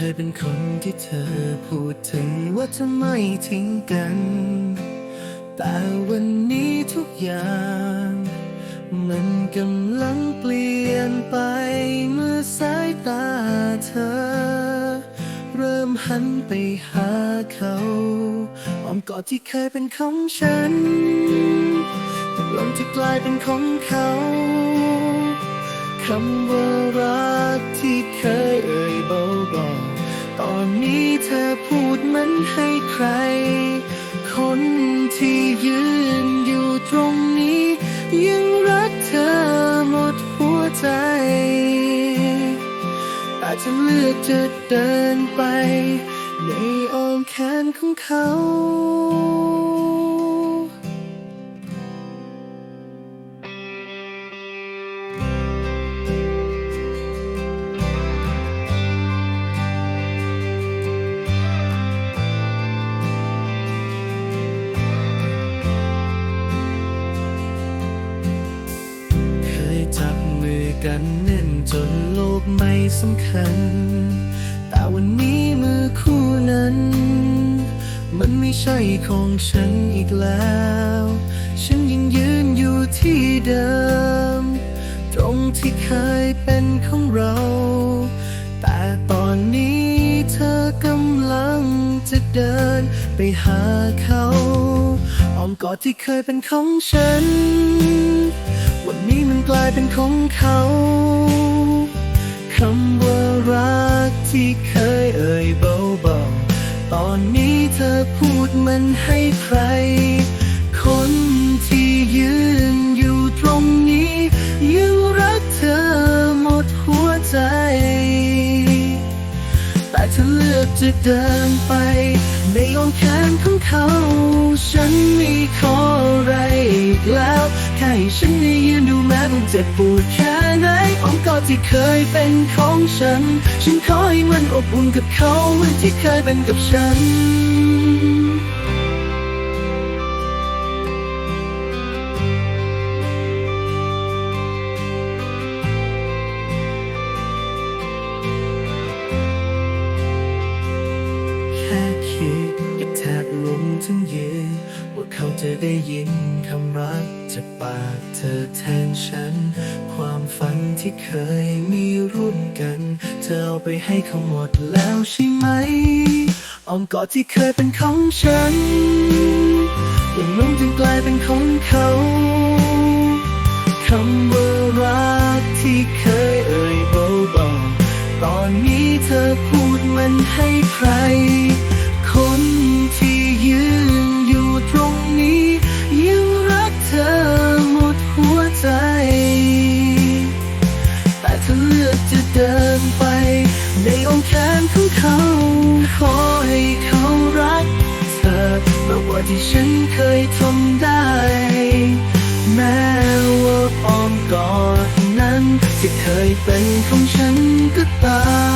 เป็นคนที่เธอพูดถึงว่าจะไม่ทิ้งกัน แต่วันนี้ทุกอย่าง มันกำลังเปลี่ยนไปเมื่อสายตาเธอ เริ่มหันไปหาเขาอ้อมกอดที่เคยเป็นของฉันกลังจะกลายเป็นของเขาคำว่ารักที่เคย ธอพูดมันให้ใคร คนที่ยืนอยู่ตรงนี้ ยังรักเธอหมดหัวใจแต่จะเลือกจะเดินไป ในอ้อมแขนของเขา กันแน่นจนโลกไม่สำคัญ แต่วันนี้มือคู่นั้น มันไม่ใช่ของฉันอีกแล้ว ฉันยังยืนอยู่ที่เดิม ตรงที่เคยเป็นของเรา แต่ตอนนี้เธอกำลังจะเดินไปหาเขาอ้อมกอดที่เคยเป็นของฉันวันนี้มัน กลายเป็นของเขาคำว่ารักที่เคยเอ่ยเบาๆ ตอนนี้เธอพูดมันให้ใคร คนที่ยืนอยู่ตรงนี้ ยังรักเธอหมดหัวใจ แต่เธอเลือกจะเดินไป ในอ้อมแขนของเขา ฉันม่ขออะไร ฉันได้ยืนดูแม้มันเจ็บปวดแค่ไหนอ้อมกอดที่เคยเป็นของฉัน ฉันขอให้มันอบอุ่นกับเขาเหมือนที่เคยเป็นกับฉันแค่คิดก็แทบ ล้มทั้งยืนว่าเขาจะได้ยินคำรักจากปากเธอแทนฉัน ความฝันที่เคยมีร่วมกัน เธอเอาไปให้เขาหมดแล้วใช่ไหมอ้อมกอดที่เคยเป็นของฉันวันนั้นจึงกลายเป็นของเขาคำว่ารักที่เค ในองค์แขนของเขา ขอให้เขารักเธอมากกว่าที่ฉันเคยทำได้ แม้ว่าอ้อมกอดนั้นที่เคยเป็นของฉันก็ตาม